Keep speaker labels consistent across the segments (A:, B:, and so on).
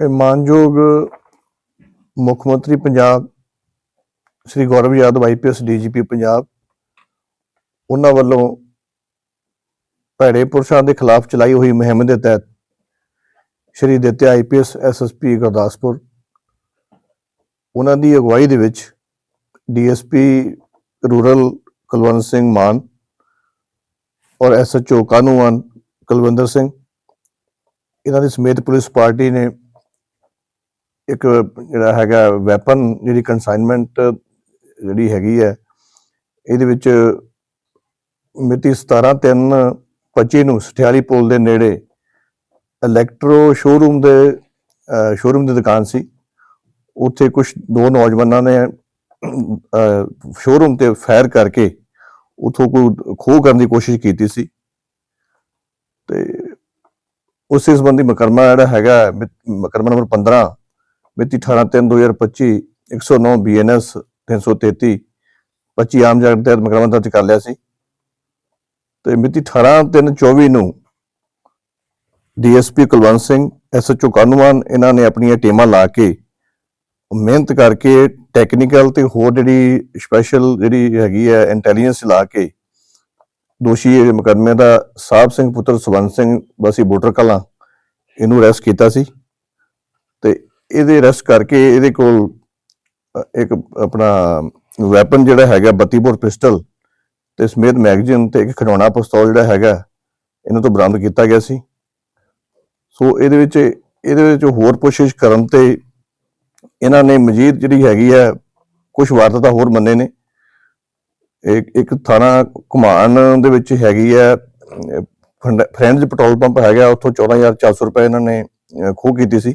A: ਇਹ ਮਾਨਯੋਗ ਮੁੱਖ ਮੰਤਰੀ ਪੰਜਾਬ, ਸ੍ਰੀ ਗੌਰਵ ਯਾਦਵ ਆਈਪੀਐਸ ਡੀਜੀਪੀ ਪੰਜਾਬ, ਉਹਨਾਂ ਵੱਲੋਂ ਭੈੜੇ ਪੁਰਸ਼ਾਂ ਦੇ ਖਿਲਾਫ ਚਲਾਈ ਹੋਈ ਮੁਹਿੰਮ ਦੇ ਤਹਿਤ ਸ਼੍ਰੀ ਦਿੱਤੇ ਆਈਪੀਐਸ ਐਸਐਸਪੀ ਗੁਰਦਾਸਪੁਰ। ਉਹਨਾਂ ਦੀ ਅਗਵਾਈ ਦੇ ਵਿੱਚ ਡੀਐਸਪੀ ਰੂਰਲ ਕੁਲਵੰਤ ਸਿੰਘ ਮਾਨ ਔਰ ਐਸਐਚਓ ਕਾਨੂੰਨ ਕੁਲਵਿੰਦਰ ਸਿੰਘ, ਇਹਨਾਂ ਦੀ ਸਮੇਤ ਪੁਲਿਸ ਪਾਰਟੀ ਨੇ ਇੱਕ ਜਿਹੜਾ ਹੈਗਾ ਵੈਪਨ ਜਿਹੜੀ ਕਨਸਾਈਨਮੈਂਟ ਜਿਹੜੀ ਹੈਗੀ ਹੈ, ਇਹਦੇ ਵਿੱਚ ਮਿਤੀ 17 3 25 ਨੂੰ ਸਠਿਆਲੀ ਪੁਲ ਦੇ ਨੇੜੇ ਇਲੈਕਟ੍ਰੋ ਸ਼ੋਰੂਮ ਦੇ ਸ਼ੋਰੂਮ ਦੀ ਦੁਕਾਨ ਸੀ। ਉੱਥੇ ਕੁਝ ਦੋ ਨੌਜਵਾਨਾਂ ਨੇ ਸ਼ੋਰੂਮ ਤੇ ਫਾਇਰ ਕਰਕੇ ਉਥੋਂ ਕੋਈ ਖੋਹ ਕਰਨ ਦੀ ਕੋਸ਼ਿਸ਼ ਕੀਤੀ ਸੀ। ਤੇ ਉਸੇ ਸੰਬੰਧੀ ਮਕਰਮਾ ਜਿਹੜਾ ਹੈਗਾ ਮਿ- ਮੁਕੱਦਮਾ ਨੰਬਰ 15 ਮਿਤੀ 18 3 2025 109 ਬੀਐਨਐਸ 333 25 ਆਮ ਜਗਤ ਤਹਿਤ ਮੁਕੱਦਮਾ ਦਰਜ ਕਰ ਲਿਆ ਸੀ। ਤੇ ਮਿਤੀ 18 3 24 ਨੂੰ ਡੀਐਸਪੀ ਕੁਲਵੰਤ ਸਿੰਘ ਐਸਐਚਓ ਕਾਨੂੰਨ ਇਹਨਾਂ ਨੇ ਆਪਣੀਆਂ ਟੀਮਾਂ ਲਾ ਕੇ ਮਿਹਨਤ ਕਰਕੇ ਟੈਕਨੀਕਲ ਤੇ ਹੋਰ ਜਿਹੜੀ ਸਪੈਸ਼ਲ ਜਿਹੜੀ ਹੈਗੀ ਹੈ ਇੰਟੈਲੀਜੈਂਸ ਲਾ ਕੇ ਦੋਸ਼ੀ ਇਹ ਮੁਕੱਦਮੇ ਦਾ ਸਾਹਿਬ ਸਿੰਘ ਪੁੱਤਰ ਸੁਵੰਤ ਸਿੰਘ, ਵਾਸੀ ਬੋਟਰ ਕਲਾਂ, ਇਹਨੂੰ ਅਰੈਸਟ ਕੀਤਾ ਸੀ। ਇਹਦੇ ਅਰੈਸਟ ਕਰਕੇ ਇਹਦੇ ਕੋਲ ਇੱਕ ਆਪਣਾ ਵੈਪਨ ਜਿਹੜਾ ਹੈਗਾ 32 ਬੋਰ ਪਿਸਟਲ ਤੇ ਸਮੇਤ ਮੈਗਜ਼ੀਨ ਤੇ ਇੱਕ ਖਿਡੌਣਾ ਪਿਸਤੌਲ ਜਿਹੜਾ ਹੈਗਾ, ਇਹਨਾਂ ਤੋਂ ਬਰਾਮਦ ਕੀਤਾ ਗਿਆ ਸੀ। ਸੋ ਇਹਦੇ ਵਿੱਚ ਇਹਦੇ ਵਿੱਚ ਹੋਰ ਕੋਸ਼ਿਸ਼ ਕਰਨ ਤੇ ਇਹਨਾਂ ਨੇ ਮਜੀਦ ਜਿਹੜੀ ਹੈਗੀ ਹੈ ਕੁਝ ਵਾਰਦਾਤਾਂ ਹੋਰ ਮੰਨੇ ਨੇ। ਇੱਕ ਇੱਕ ਥਾਣਾ ਘੁਮਾਣ ਦੇ ਵਿੱਚ ਹੈਗੀ ਹੈ ਫਰੈਂਡਸ ਪੈਟਰੋਲ ਪੰਪ ਹੈਗਾ, ਉੱਥੋਂ 14400 ਰੁਪਏ ਇਹਨਾਂ ਨੇ ਖੋਹ ਕੀਤੀ ਸੀ।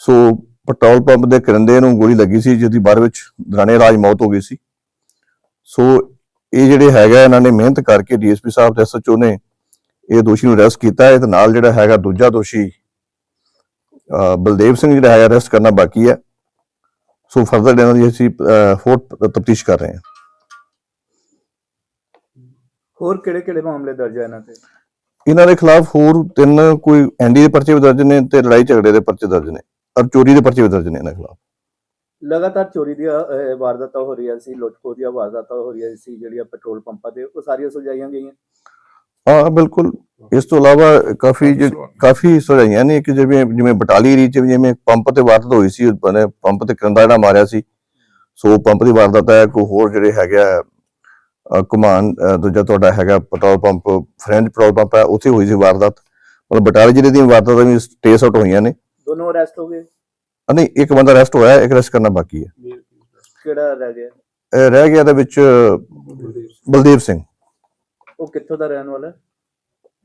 A: ਸੋ ਪੈਟਰੋਲ ਪੰਪ ਦੇ ਕਰਿੰਦੇ ਨੂੰ ਗੋਲੀ ਲੱਗੀ ਸੀ ਜਿਹਦੀ ਬਾਅਦ ਵਿੱਚ ਦਰਾਨੇ ਰਾਜ ਮੌਤ ਹੋ ਗਈ ਸੀ। ਸੋ ਇਹ ਜਿਹੜੇ ਹੈਗਾ ਇਹਨਾਂ ਨੇ ਮਿਹਨਤ ਕਰਕੇ ਡੀਐਸਪੀ ਸਾਹਿਬ ਤੇ ਐਸਐਚਓ ਨੇ ਇਹ ਦੋਸ਼ੀ ਨੂੰ ਅਰੈਸਟ ਕੀਤਾ ਹੈ ਤੇ ਨਾਲ ਜਿਹੜਾ ਹੈਗਾ ਦੂਜਾ ਦੋਸ਼ੀ ਬਲਦੇਵ ਸਿੰਘ ਜਿਹੜਾ ਹੈਗਾ ਅਰੈਸਟ ਕਰਨਾ ਬਾਕੀ ਹੈ। ਸੋ ਫਰਦਰ ਇਹਨਾਂ ਦੀ ਅਸੀਂ ਹੋਰ ਤਫਤੀਸ਼ ਕਰ ਰਹੇ ਹਾਂ।
B: ਹੋਰ ਕਿਹੜੇ ਕਿਹੜੇ ਮਾਮਲੇ ਦਰਜ ਹੈ ਇਹਨਾਂ ਤੇ?
A: ਇਹਨਾਂ ਦੇ ਖਿਲਾਫ ਹੋਰ ਤਿੰਨ ਕੋਈ ਐਨਡੀ ਦੇ ਪਰਚੇ ਵੀ ਦਰਜ ਨੇ ਤੇ ਲੜਾਈ ਝਗੜੇ ਦੇ ਪਰਚੇ ਦਰਜ ਨੇ। ਔਰ ਚੋਰੀ ਦੇ ਪਰਚੇ ਵੀ ਦਰਜ ਨੇ ਇਹਨਾਂ ਖਿਲਾਫ।
B: ਲਗਾਤਾਰ ਚੋਰੀ ਦੀਆਂ ਅਹ, ਵਾਰਦਾਤਾਂ ਹੋ ਰਹੀਆਂ ਸੀ ਲੁੱਟਖੋ ਦੀਆਂ ਵਾਰਦਾਤਾਂ ਹੋ ਰਹੀਆਂ ਸੀ ਜਿਹੜੀਆਂ ਪੈਟਰੋਲ ਪੰਪਾਂ ਤੇ ਉਹ ਸਾਰੀਆਂ ਸੁਲਝਾਈਆਂ ਗਈਆਂ।
A: ਹਾਂ ਬਿਲਕੁਲ। ਇਸ ਤੋਂ ਇਲਾਵਾ ਕਾਫੀ ਜ- ਕਾਫੀ ਸੁਝਾਈਆਂ ਨੇ ਕਿ ਜਿਵੇਂ ਜਿਵੇਂ ਬਟਾਲੀ ਏਰੀਆ ਚ ਵੀ ਜਿਵੇਂ ਪੰਪ ਤੇ ਵਾਰਦਾਤ ਹੋਈ ਸੀ ਬਨੇ ਪੰਪ ਤੇ ਕੰਦਾ ਜਿਹੜਾ ਮਾਰਿਆ ਸੀ ਸੋ ਪੰਪ ਦੀ ਵਾਰਦਾਤ ਹੈ ਕੋਈ ਹੋਰ ਜਿਹੜੇ ਹੈਗਾ ਅਹ, ਦੂਜਾ ਤੁਹਾਡਾ ਹੈਗਾ petrol pump French petrol pump ਹੈ ਉੱਥੇ ਹੋਈ ਸੀ ਵਾਰਦਾਤ। ਮਤਲਬ ਬਟਾਲੀ ਜ਼ਿਲ੍ਹੇ ਦੀਆਂ ਵਾਰਦਾਤਾਂ ਵੀ ਟੇਸ ਆਊਟ ਹੋਈਆਂ ਨੇ।
B: ਦੋਨੋਂ ਅਰੈਸਟ ਹੋ ਗਏ?
A: ਨਹੀਂ ਇੱਕ ਬੰਦਾ ਅਰੈਸਟ ਹੋਇਆ ਇੱਕ ਅਰੈਸਟ ਕਰਨਾ ਬਾਕੀ ਹੈ।
B: ਕਿਹੜਾ ਰਹਿ ਗਿਆ?
A: ਇਹ ਰਹਿ ਗਿਆ ਦੇ ਵਿੱਚ ਬਲਦੇਵ ਸਿੰਘ।
B: ਉਹ ਕਿੱਥੋਂ ਦਾ ਰਹਿਣ ਵਾਲਾ? ਹੈ?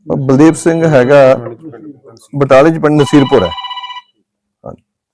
A: ਬਲਦੇਵ ਸਿੰਘ ਹੈਗਾ ਬਟਾਲੇ ਚ ਪਿੰਡ ਨਸੀਰਪੁਰ ਹੈ।